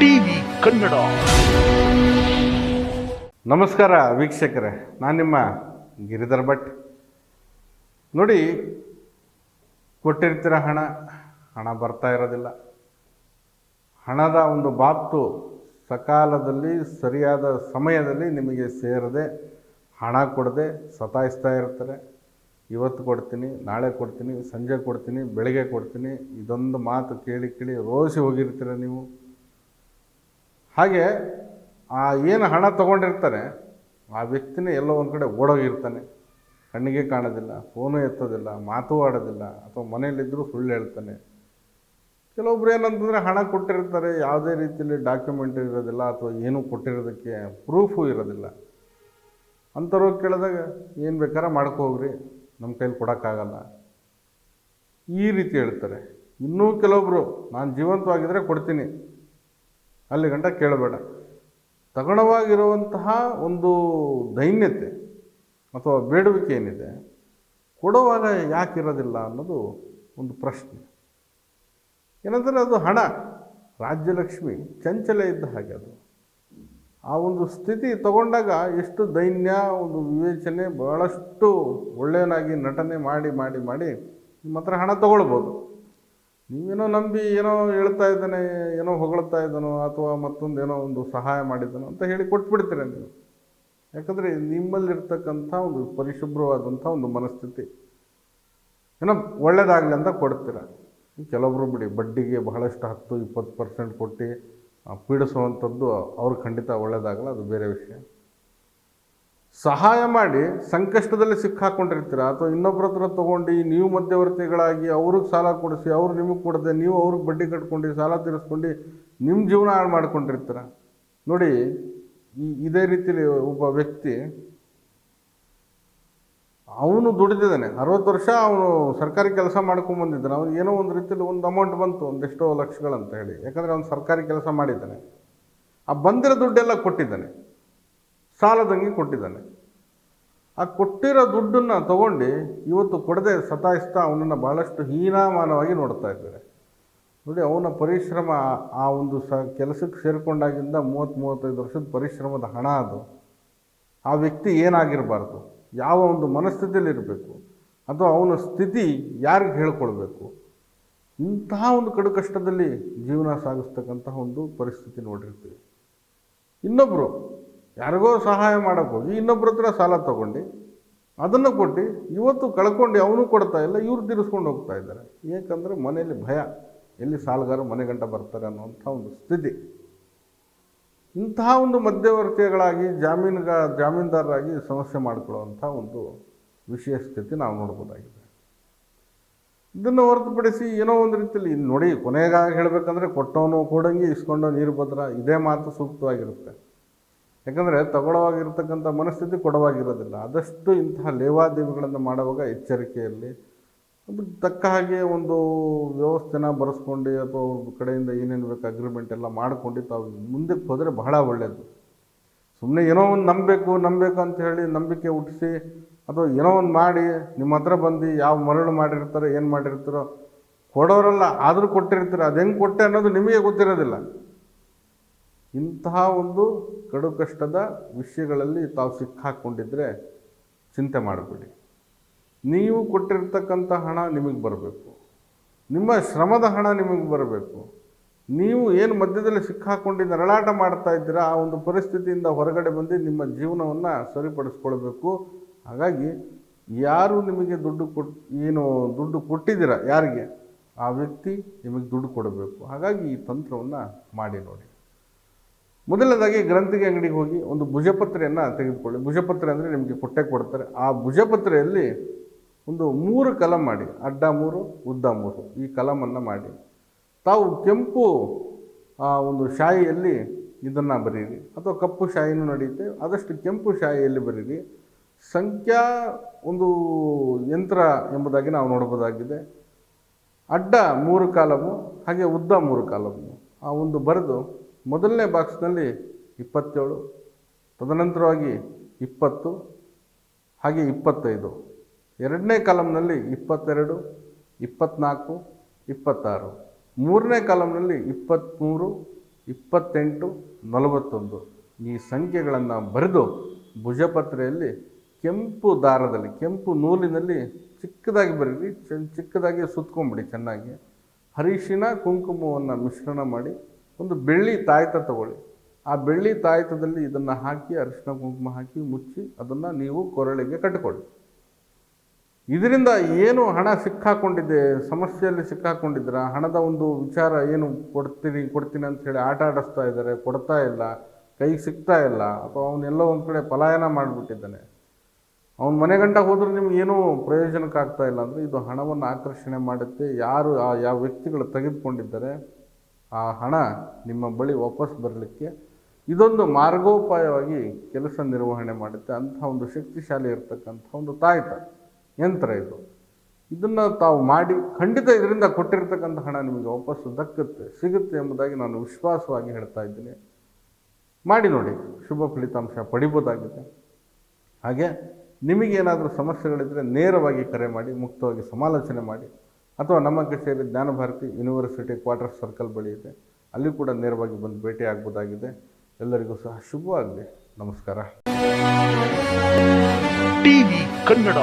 TV Kannada. ನಮಸ್ಕಾರ ವೀಕ್ಷಕರೇ, ನಾನು ನಿಮ್ಮ ಗಿರಿಧರ್ ಭಟ್. ನೋಡಿ, ಕೊಟ್ಟಿರ್ತೀರ ಹಣ ಹಣ ಬರ್ತಾ ಇರೋದಿಲ್ಲ. ಹಣದ ಒಂದು ಬಾತು ಸಕಾಲದಲ್ಲಿ, ಸರಿಯಾದ ಸಮಯದಲ್ಲಿ ನಿಮಗೆ ಸೇರದೆ, ಹಣ ಕೊಡದೆ ಸತಾಯಿಸ್ತಾ ಇರ್ತಾರೆ. ಇವತ್ತು ಕೊಡ್ತೀನಿ, ನಾಳೆ ಕೊಡ್ತೀನಿ, ಸಂಜೆ ಕೊಡ್ತೀನಿ, ಬೆಳಗ್ಗೆ ಕೊಡ್ತೀನಿ, ಇದೊಂದು ಮಾತು ಕೇಳಿ ಕೇಳಿ ರೋಸಿ ಹೋಗಿರ್ತೀರ ನೀವು. ಹಾಗೆ ಆ ಏನು ಹಣ ತೊಗೊಂಡಿರ್ತಾರೆ ಆ ವ್ಯಕ್ತಿನೇ ಎಲ್ಲೋ ಒಂದು ಕಡೆ ಓಡೋಗಿರ್ತಾನೆ. ಕಣ್ಣಿಗೆ ಕಾಣೋದಿಲ್ಲ, ಫೋನು ಎತ್ತೋದಿಲ್ಲ, ಮಾತು ಆಡೋದಿಲ್ಲ, ಅಥವಾ ಮನೇಲಿದ್ದರೂ ಸುಳ್ಳು ಹೇಳ್ತಾನೆ. ಕೆಲವೊಬ್ರು ಏನಂತಂದರೆ ಹಣ ಕೊಟ್ಟಿರ್ತಾರೆ, ಯಾವುದೇ ರೀತಿಯಲ್ಲಿ ಡಾಕ್ಯುಮೆಂಟ್ ಇರೋದಿಲ್ಲ ಅಥವಾ ಏನೂ ಕೊಟ್ಟಿರೋದಕ್ಕೆ ಪ್ರೂಫು ಇರೋದಿಲ್ಲ. ಅಂಥವ್ರು ಕೇಳಿದಾಗ, ಏನು ಬೇಕಾದ್ರೆ ಮಾಡ್ಕೋಗ್ರಿ ನಮ್ಮ ಕೈಲಿ ಕೊಡೋಕ್ಕಾಗಲ್ಲ. ಈ ರೀತಿ ಹೇಳ್ತಾರೆ. ಇನ್ನೂ ಕೆಲವೊಬ್ಬರು ನಾನು ಜೀವಂತವಾಗಿದ್ದರೆ ಕೊಡ್ತೀನಿ ಅಲ್ಲಿ ಗಂಟ ಕೇಳಬೇಡ. ತಗಣವಾಗಿರುವಂತಹ ಒಂದು ದೈನ್ಯತೆ ಅಥವಾ ಬೇಡುವಿಕೆ ಏನಿದೆ, ಕೊಡುವಾಗ ಯಾಕೆ ಇರೋದಿಲ್ಲ ಅನ್ನೋದು ಒಂದು ಪ್ರಶ್ನೆ. ಏನಂದರೆ ಅದು ಹಣ, ರಾಜ್ಯಲಕ್ಷ್ಮಿ, ಚಂಚಲ ಇದ್ದ ಹಾಗೆ ಅದು. ಆ ಒಂದು ಸ್ಥಿತಿ ತಗೊಂಡಾಗ ಎಷ್ಟು ದೈನ್ಯ, ಒಂದು ವಿವೇಚನೆ, ಬಹಳಷ್ಟು ಒಳ್ಳೆಯನಾಗಿ ನಟನೆ ಮಾಡಿ ಮಾಡಿ ಮಾಡಿ ನಿಮ್ಮ ಹತ್ರ ಹಣ ತಗೊಳ್ಬೋದು. ನೀವೇನೋ ನಂಬಿ ಏನೋ ಹೇಳ್ತಾ ಇದ್ದಾನೆ, ಏನೋ ಹೊಗಳ್ತಾ ಇದ್ದಾನೋ ಅಥವಾ ಮತ್ತೊಂದು ಏನೋ ಒಂದು ಸಹಾಯ ಮಾಡಿದ್ದಾನೋ ಅಂತ ಹೇಳಿ ಕೊಟ್ಬಿಡ್ತೀರ ನೀವು. ಯಾಕಂದರೆ ನಿಮ್ಮಲ್ಲಿರ್ತಕ್ಕಂಥ ಒಂದು ಪರಿಶುಭ್ರವಾದಂಥ ಒಂದು ಮನಸ್ಥಿತಿ. ಏನೋ ಒಳ್ಳೇದಾಗಲಿ ಅಂತ ಕೊಡ್ತೀರ. ಕೆಲವೊಬ್ಬರು ಬಿಡಿ, ಬಡ್ಡಿಗೆ ಬಹಳಷ್ಟು ಹತ್ತು, ಇಪ್ಪತ್ತು ಪರ್ಸೆಂಟ್ ಕೊಟ್ಟು ಪೀಡಿಸುವಂಥದ್ದು ಅವ್ರು ಖಂಡಿತ ಒಳ್ಳೇದಾಗಲ್ಲ, ಅದು ಬೇರೆ ವಿಷಯ. ಸಹಾಯ ಮಾಡಿ ಸಂಕಷ್ಟದಲ್ಲಿ ಸಿಕ್ಕಾಕೊಂಡಿರ್ತೀರ ಅಥವಾ ಇನ್ನೊಬ್ಬರ ಹತ್ರ ತೊಗೊಂಡು ನೀವು ಮಧ್ಯವರ್ತಿಗಳಾಗಿ ಅವ್ರಿಗೆ ಸಾಲ ಕೊಡಿಸಿ, ಅವ್ರು ನಿಮಗೆ ಕೊಡದೆ ನೀವು ಅವ್ರಿಗೆ ಬಡ್ಡಿ ಕಟ್ಕೊಂಡು ಸಾಲ ತೀರಿಸ್ಕೊಂಡು ನಿಮ್ಮ ಜೀವನ ಹಾಳು ಮಾಡ್ಕೊಂಡಿರ್ತೀರ? ನೋಡಿ, ಈ ಇದೇ ರೀತಿಯಲ್ಲಿ ಒಬ್ಬ ವ್ಯಕ್ತಿ ಅವನು ದುಡಿದಿದ್ದಾನೆ. ಅರವತ್ತು ವರ್ಷ ಅವನು ಸರ್ಕಾರಿ ಕೆಲಸ ಮಾಡ್ಕೊಂಬಂದಿದ್ದಾನೆ ಅವ್ನು ಏನೋ ಒಂದು ರೀತಿಯಲ್ಲಿ ಒಂದು ಅಮೌಂಟ್ ಬಂತು, ಒಂದೆಷ್ಟೋ ಲಕ್ಷಗಳಂತ ಹೇಳಿ. ಯಾಕಂದರೆ ಅವನು ಸರ್ಕಾರಿ ಕೆಲಸ ಮಾಡಿದ್ದಾನೆ. ಆ ಬಂದಿರೋ ದುಡ್ಡೆಲ್ಲ ಕೊಟ್ಟಿದ್ದಾನೆ. ಸಾಲದಂಗೆ ಕೊಟ್ಟಿದ್ದಾನೆ. ಆ ಕೊಟ್ಟಿರೋ ದುಡ್ಡನ್ನು ತಗೊಂಡು ಇವತ್ತು ಕೊಡದೆ ಸತಾಯಿಸ್ತಾ ಅವನನ್ನು ಭಾಳಷ್ಟು ಹೀನಾಮಾನವಾಗಿ ನೋಡ್ತಾ ಇದ್ದಾರೆ. ನೋಡಿ, ಅವನ ಪರಿಶ್ರಮ, ಆ ಒಂದು ಸ ಕೆಲಸಕ್ಕೆ ಸೇರಿಕೊಂಡಾಗಿಂದ ಮೂವತ್ತು ಮೂವತ್ತೈದು ವರ್ಷದ ಪರಿಶ್ರಮದ ಹಣ ಅದು. ಆ ವ್ಯಕ್ತಿ ಏನಾಗಿರಬಾರ್ದು? ಯಾವ ಒಂದು ಮನಸ್ಥಿತಿಯಲ್ಲಿ ಇರಬೇಕು? ಅಥವಾ ಅವನ ಸ್ಥಿತಿ ಯಾರಿಗೆ ಹೇಳ್ಕೊಳ್ಬೇಕು ಇಂತಹ ಒಂದು ಕಡು ಕಷ್ಟದಲ್ಲಿ ಜೀವನ ಸಾಗಿಸ್ತಕ್ಕಂತಹ ಒಂದು ಪರಿಸ್ಥಿತಿ ನೋಡಿರ್ತೀವಿ. ಇನ್ನೊಬ್ಬರು ಯಾರಿಗೋ ಸಹಾಯ ಮಾಡೋಕ್ಕೆ ಹೋಗಿ ಇನ್ನೊಬ್ಬರ ಹತ್ರ ಸಾಲ ತಗೊಂಡು ಅದನ್ನು ಕೊಟ್ಟು ಇವತ್ತು ಕಳ್ಕೊಂಡು ಅವನು ಕೊಡ್ತಾ ಇಲ್ಲ, ಇವ್ರು ತೀರಿಸ್ಕೊಂಡು ಹೋಗ್ತಾ ಇದ್ದಾರೆ. ಏಕೆಂದರೆ ಮನೆಯಲ್ಲಿ ಭಯ, ಎಲ್ಲಿ ಸಾಲಗಾರ ಮನೆ ಗಂಟ ಬರ್ತಾರೆ ಅನ್ನುವಂಥ ಒಂದು ಸ್ಥಿತಿ. ಇಂತಹ ಒಂದು ಮಧ್ಯವರ್ತಿಗಳಾಗಿ, ಜಾಮೀನುಗ, ಜಾಮೀನ್ದಾರರಾಗಿ ಸಮಸ್ಯೆ ಮಾಡಿಕೊಳ್ಳುವಂಥ ಒಂದು ವಿಷಯ ಸ್ಥಿತಿ ನಾವು ನೋಡ್ಬೋದಾಗಿದೆ. ಇದನ್ನು ಹೊರತುಪಡಿಸಿ ಏನೋ ಒಂದು ರೀತಿಯಲ್ಲಿ ನೋಡಿ, ಕೊನೆಗಾಗಿ ಹೇಳಬೇಕಂದ್ರೆ ಕೊಟ್ಟವನು ಕೊಡಂಗಿ ಇಸ್ಕೊಂಡು ನೀರು ಭದ್ರ, ಇದೇ ಮಾತು ಸೂಕ್ತವಾಗಿರುತ್ತೆ. ಯಾಕಂದರೆ ತಗೊಳ್ಳೋವಾಗಿರ್ತಕ್ಕಂಥ ಮನಸ್ಥಿತಿ ಕೊಡವಾಗಿರೋದಿಲ್ಲ. ಆದಷ್ಟು ಇಂತಹ ಲೇವಾದೇವಿಗಳನ್ನು ಮಾಡುವಾಗ ಎಚ್ಚರಿಕೆಯಲ್ಲಿ ಅದಕ್ಕೆ ತಕ್ಕ ಹಾಗೆ ಒಂದು ವ್ಯವಸ್ಥೆನ ಬರೆಸ್ಕೊಂಡು ಅಥವಾ ಅವ್ರ ಕಡೆಯಿಂದ ಏನೇನು ಬೇಕು ಅಗ್ರಿಮೆಂಟ್ ಎಲ್ಲ ಮಾಡ್ಕೊಂಡು ತಾವು ಮುಂದಕ್ಕೆ ಹೋದರೆ ಬಹಳ ಒಳ್ಳೆಯದು ಸುಮ್ಮನೆ ಏನೋ ಒಂದು ನಂಬಬೇಕು ನಂಬಬೇಕು ಅಂತ ಹೇಳಿ ನಂಬಿಕೆ ಹುಟ್ಟಿಸಿ, ಅಥವಾ ಏನೋ ಒಂದು ಮಾಡಿ, ನಿಮ್ಮ ಹತ್ರ ಬಂದು ಯಾವ ಮರಳು ಮಾಡಿರ್ತಾರೋ, ಏನು ಮಾಡಿರ್ತಾರೋ, ಕೊಡೋರಲ್ಲ, ಆದರೂ ಕೊಟ್ಟಿರ್ತೀರ. ಅದು ಹೆಂಗೆ ಕೊಟ್ಟೆ ಅನ್ನೋದು ನಿಮಗೆ ಗೊತ್ತಿರೋದಿಲ್ಲ. ಇಂತಹ ಒಂದು ಕಡು ಕಷ್ಟದ ವಿಷಯಗಳಲ್ಲಿ ತಾವು ಸಿಕ್ಕಾಕ್ಕೊಂಡಿದ್ದರೆ ಚಿಂತೆ ಮಾಡಬೇಡಿ. ನೀವು ಕೊಟ್ಟಿರ್ತಕ್ಕಂಥ ಹಣ ನಿಮಗೆ ಬರಬೇಕು. ನಿಮ್ಮ ಶ್ರಮದ ಹಣ ನಿಮಗೆ ಬರಬೇಕು. ನೀವು ಏನು ಮಧ್ಯದಲ್ಲಿ ಸಿಕ್ಕಾಕೊಂಡು ನರಳಾಟ ಮಾಡ್ತಾ ಇದ್ದೀರಾ, ಆ ಒಂದು ಪರಿಸ್ಥಿತಿಯಿಂದ ಹೊರಗಡೆ ಬಂದು ನಿಮ್ಮ ಜೀವನವನ್ನು ಸರಿಪಡಿಸ್ಕೊಳ್ಬೇಕು. ಹಾಗಾಗಿ ಯಾರು ನಿಮಗೆ ದುಡ್ಡು ಕೊಟ್, ಏನು ದುಡ್ಡು ಕೊಟ್ಟಿದ್ದೀರ, ಯಾರಿಗೆ, ಆ ವ್ಯಕ್ತಿ ನಿಮಗೆ ದುಡ್ಡು ಕೊಡಬೇಕು. ಹಾಗಾಗಿ ಈ ತಂತ್ರವನ್ನು ಮಾಡಿ ನೋಡಿ. ಮೊದಲನೇದಾಗಿ ಗ್ರಂಥಿಗೆ ಅಂಗಡಿಗೆ ಹೋಗಿ ಒಂದು ಭುಜಪತ್ರೆಯನ್ನು ತೆಗೆದುಕೊಳ್ಳಿ. ಭುಜಪತ್ರೆ ಅಂದರೆ ನಿಮಗೆ ಕೊಟ್ಟೆ ಕೊಡ್ತಾರೆ. ಆ ಭುಜಪತ್ರೆಯಲ್ಲಿ ಒಂದು ಮೂರು ಕಲಂ ಮಾಡಿ. ಅಡ್ಡ ಮೂರು ಉದ್ದ ಮೂರು ಈ ಕಲಮನ್ನು ಮಾಡಿ. ತಾವು ಕೆಂಪು ಆ, ಒಂದು ಶಾಯಿಯಲ್ಲಿ ಇದನ್ನು ಬರೀರಿ. ಅಥವಾ ಕಪ್ಪು ಶಾಯಿನೂ ನಡೆಯುತ್ತೆ. ಆದಷ್ಟು ಕೆಂಪು ಶಾಯಿಯಲ್ಲಿ ಬರೀರಿ. ಸಂಖ್ಯಾ ಒಂದು ಯಂತ್ರ ಎಂಬುದಾಗಿ ನಾವು ನೋಡ್ಬೋದಾಗಿದೆ. ಅಡ್ಡ ಮೂರು ಕಾಲಮು ಹಾಗೆ ಉದ್ದ ಮೂರು ಕಾಲಮು. ಆ ಒಂದು ಬರೆದು ಮೊದಲನೇ ಬಾಕ್ಸ್ನಲ್ಲಿ ಇಪ್ಪತ್ತೇಳು, ತದನಂತರವಾಗಿ ಇಪ್ಪತ್ತು, ಹಾಗೆ ಇಪ್ಪತ್ತೈದು. ಎರಡನೇ ಕಾಲಮ್ನಲ್ಲಿ ಇಪ್ಪತ್ತೆರಡು ಇಪ್ಪತ್ತ್ನಾಲ್ಕು ಇಪ್ಪತ್ತಾರು. ಮೂರನೇ ಕಾಲಮ್ನಲ್ಲಿ ಇಪ್ಪತ್ತ್ಮೂರು ಇಪ್ಪತ್ತೆಂಟು, ನಲವತ್ತೊಂದು. ಈ ಸಂಖ್ಯೆಗಳನ್ನು ಬರೆದು ಭುಜಪತ್ರೆಯಲ್ಲಿ ಕೆಂಪು ದಾರದಲ್ಲಿ, ಕೆಂಪು ನೂಲಿನಲ್ಲಿ ಚಿಕ್ಕದಾಗಿ ಬರೀರಿ ಚಿಕ್ಕದಾಗಿ ಸುತ್ಕೊಂಬಿಡಿ ಚೆನ್ನಾಗಿ. ಅರಿಶಿನ ಕುಂಕುಮವನ್ನು ಮಿಶ್ರಣ ಮಾಡಿ ಒಂದು ಬೆಳ್ಳಿ ತಾಯ್ತ ತಗೊಳ್ಳಿ. ಆ ಬೆಳ್ಳಿ ತಾಯ್ತದಲ್ಲಿ ಇದನ್ನು ಹಾಕಿ ಅರಿಶಿನ ಕುಂಕುಮ ಹಾಕಿ, ಮುಚ್ಚಿ, ಅದನ್ನು ನೀವು ಕೊರಳಿಗೆ ಕಟ್ಟಿಕೊಳ್ಳಿ. ಇದರಿಂದ ಏನು ಹಣ ಸಿಕ್ಕಾಕೊಂಡಿದೆ, ಸಮಸ್ಯೆಯಲ್ಲಿ ಸಿಕ್ಕಾಕೊಂಡಿದ್ದೀರಾ? ಹಣದ ಒಂದು ವಿಚಾರ ಏನು ಕೊಡ್ತೀನಿ ಕೊಡ್ತೀನಿ ಅಂತ ಹೇಳಿ ಆಟ ಆಡಿಸ್ತಾ ಇದ್ದಾರೆ, ಕೊಡ್ತಾ ಇಲ್ಲ, ಕೈಗೆ ಸಿಗ್ತಾ ಇಲ್ಲ, ಅಥವಾ ಅವನೆಲ್ಲೋ ಒಂದು ಕಡೆ ಪಲಾಯನ ಮಾಡಿಬಿಟ್ಟಿದ್ದಾನೆ. ಅವನ ಮನೆಗಂಟ ಹೋದರೂ ನಿಮ್ಗೆ ಏನೂ ಪ್ರಯೋಜನಕ್ಕಾಗ್ತಾ ಇಲ್ಲ ಅಂದರೆ ಇದು ಹಣವನ್ನು ಆಕರ್ಷಣೆ ಮಾಡುತ್ತೆ. ಯಾರು ಆ, ಯಾವ ವ್ಯಕ್ತಿಗಳು ತೆಗೆದುಕೊಂಡಿದ್ದಾರೆ ಆ ಹಣ ನಿಮ್ಮ ಬಳಿ ವಾಪಸ್ ಬರಲಿಕ್ಕೆ ಇದೊಂದು ಮಾರ್ಗೋಪಾಯವಾಗಿ ಕೆಲಸ ನಿರ್ವಹಣೆ ಮಾಡುತ್ತೆ. ಅಂಥ ಒಂದು ಶಕ್ತಿಶಾಲಿ ಇರತಕ್ಕಂಥ ಒಂದು ತಾಯ್ತ ಯಂತ್ರ ಇದು. ಇದನ್ನು ತಾವು ಮಾಡಿ, ಖಂಡಿತ ಇದರಿಂದ ಕೊಟ್ಟಿರ್ತಕ್ಕಂಥ ಹಣ ನಿಮಗೆ ವಾಪಸ್ಸು ದಕ್ಕುತ್ತೆ, ಸಿಗುತ್ತೆ ಎಂಬುದಾಗಿ ನಾನು ವಿಶ್ವಾಸವಾಗಿ ಹೇಳ್ತಾ ಇದ್ದೀನಿ. ಮಾಡಿ ನೋಡಿ, ಶುಭ ಫಲಿತಾಂಶ ಪಡಿಬೋದಾಗಿದೆ. ಹಾಗೆ ನಿಮಗೇನಾದರೂ ಸಮಸ್ಯೆಗಳಿದ್ದರೆ ನೇರವಾಗಿ ಕರೆ ಮಾಡಿ, ಮುಕ್ತವಾಗಿ ಸಮಾಲೋಚನೆ ಮಾಡಿ. ಅಥವಾ ನಮ್ಮ ಕಚೇರಿ ಜ್ಞಾನಭಾರತಿ ಯೂನಿವರ್ಸಿಟಿ ಕ್ವಾರ್ಟರ್ ಸರ್ಕಲ್ ಬಳಿ ಇದೆ. ಅಲ್ಲಿ ಕೂಡ ನೇರವಾಗಿ ಬಂದು ಭೇಟಿ ಆಗ್ಬೋದಾಗಿದೆ. ಎಲ್ಲರಿಗೂ ಸಹ ಶುಭವಾಗಲಿ. ನಮಸ್ಕಾರ. ಟಿವಿ ಕನ್ನಡ.